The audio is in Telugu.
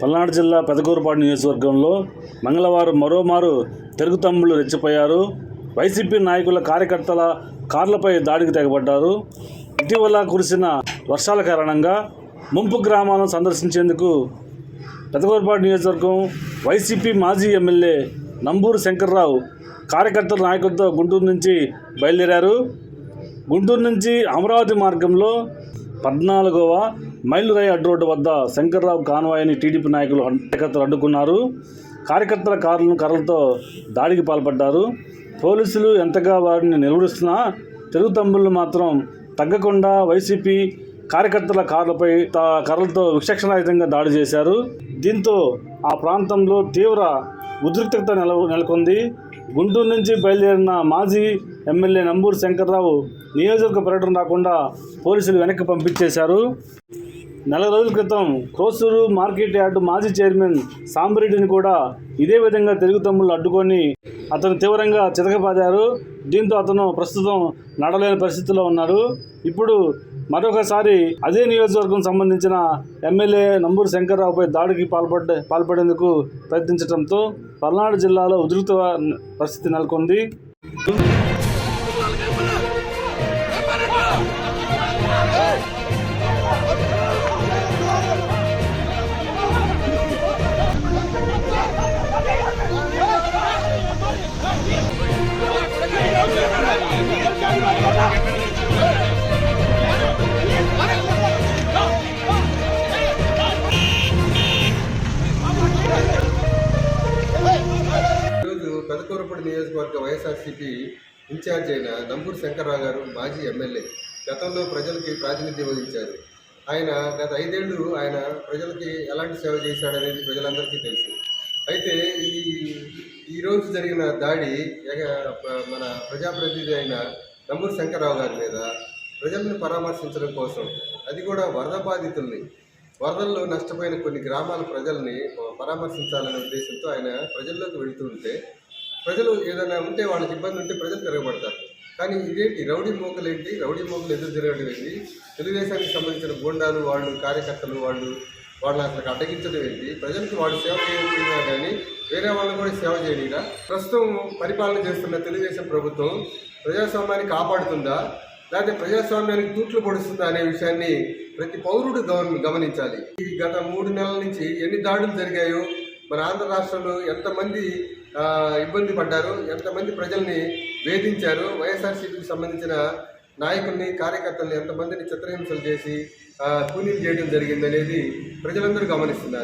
పల్నాడు జిల్లా పెదకూరుపాడు నియోజకవర్గంలో మంగళవారం మరోమారు తెలుగు తమ్ముళ్ళు రెచ్చిపోయారు. వైసీపీ నాయకుల కార్యకర్తల కార్లపై దాడికి తెగబడ్డారు. ఇటీవల కురిసిన వర్షాల కారణంగా ముంపు గ్రామాలను సందర్శించేందుకు పెదకూరుపాడు నియోజకవర్గం వైసీపీ మాజీ ఎమ్మెల్యే నంబూరు శంకర్రావు కార్యకర్తల నాయకులతో గుంటూరు నుంచి బయలుదేరారు. గుంటూరు నుంచి అమరావతి మార్గంలో పద్నాలుగవ మైలురాయి అడ్డు రోడ్డు వద్ద శంకర్రావు కాన్వాయ్ని టీడీపీ నాయకులు అడ్- కార్యకర్తలు అడ్డుకున్నారు. కార్యకర్తల కార్లను కర్రలతో దాడికి పాల్పడ్డారు. పోలీసులు ఎంతగా వారిని నిలువరిస్తున్నా తెలుగు తమ్ముళ్ళు మాత్రం తగ్గకుండా వైసీపీ కార్యకర్తల కార్లపై తా కర్రలతో విచక్షణాయుతంగా దాడి చేశారు. దీంతో ఆ ప్రాంతంలో తీవ్ర ఉద్రిక్తత నెల నెలకొంది. గుంటూరు నుంచి బయలుదేరిన మాజీ ఎమ్మెల్యే నంబూరు శంకర్రావు నియోజకవర్గ పర్యటన రాకుండా పోలీసులు వెనక్కి పంపించేశారు. నెల రోజుల క్రితం క్రోసూరు మార్కెట్ యార్డు మాజీ చైర్మన్ సాంబరెడ్డిని కూడా ఇదే విధంగా తెలుగు తమ్ముళ్ళు అడ్డుకొని అతను తీవ్రంగా చితకబాదారు దీంతో అతను ప్రస్తుతం నడలేని పరిస్థితిలో ఉన్నారు ఇప్పుడు మరొకసారి అదే నియోజకవర్గం సంబంధించిన ఎమ్మెల్యే నంబూరు శంకర్రావుపై దాడికి పాల్పడ్డ పాల్పడేందుకు ప్రయత్నించడంతో పల్నాడు జిల్లాలో ఉధృత పరిస్థితి నెలకొంది. పెదకూరపూడి నియోజకవర్గ వైఎస్ఆర్సీపీ ఇన్ఛార్జ్ అయిన నంబూరు శంకర్రావు గారు మాజీ ఎమ్మెల్యే. గతంలో ప్రజలకి ప్రాతినిధ్యం వహించారు. ఆయన గత ఐదేళ్ళు ఆయన ప్రజలకి ఎలాంటి సేవ చేశాడనేది ప్రజలందరికీ తెలుసు. అయితే ఈ ఈరోజు జరిగిన దాడి ఎగ- మన ప్రజాప్రతినిధి అయిన నంబూరు శంకర్రావు గారి మీద ప్రజలను పరామర్శించడం కోసం అది కూడా వరద బాధితుల్ని వరదల్లో నష్టపోయిన కొన్ని గ్రామాల ప్రజల్ని పరామర్శించాలనే ఉద్దేశంతో ఆయన ప్రజల్లోకి వెళుతుంటే ప్రజలు ఏదైనా ఉంటే వాళ్ళకి ఇబ్బంది ఉంటే ప్రజలు తిరగబడతారు. కానీ ఇదేంటి? రౌడీ మోకలు ఏంటి రౌడీ మోకలు ఎదురు తిరగడం ఏంటి? తెలుగుదేశానికి సంబంధించిన గూండాలు వాళ్ళు కార్యకర్తలు వాళ్ళు వాళ్ళని అసలు అడ్డగించడం ఏంటి? ప్రజలకు వాళ్ళు సేవ చేయకుండా కానీ వేరే వాళ్ళని కూడా సేవ చేయడా ప్రస్తుతం పరిపాలన చేస్తున్న తెలుగుదేశం ప్రభుత్వం ప్రజాస్వామ్యాన్ని కాపాడుతుందా? లేకపోతే ప్రజాస్వామ్యానికి తూట్లు పొడుస్తుందా అనే విషయాన్ని ప్రతి పౌరుడు గవర్న గమనించాలి. ఈ గత మూడు నెలల నుంచి ఎన్ని దాడులు జరిగాయో మన ఆంధ్ర రాష్ట్రంలో ఎంతమంది ఇబ్బంది పడ్డారు ఎంతమంది ప్రజల్ని వేధించారు వైఎస్ఆర్సీపీకి సంబంధించిన నాయకుల్ని కార్యకర్తల్ని ఎంతమందిని చిత్రహింసలు చేసి కూలీలు చేయడం జరిగిందనేది ప్రజలందరూ గమనిస్తున్నారు.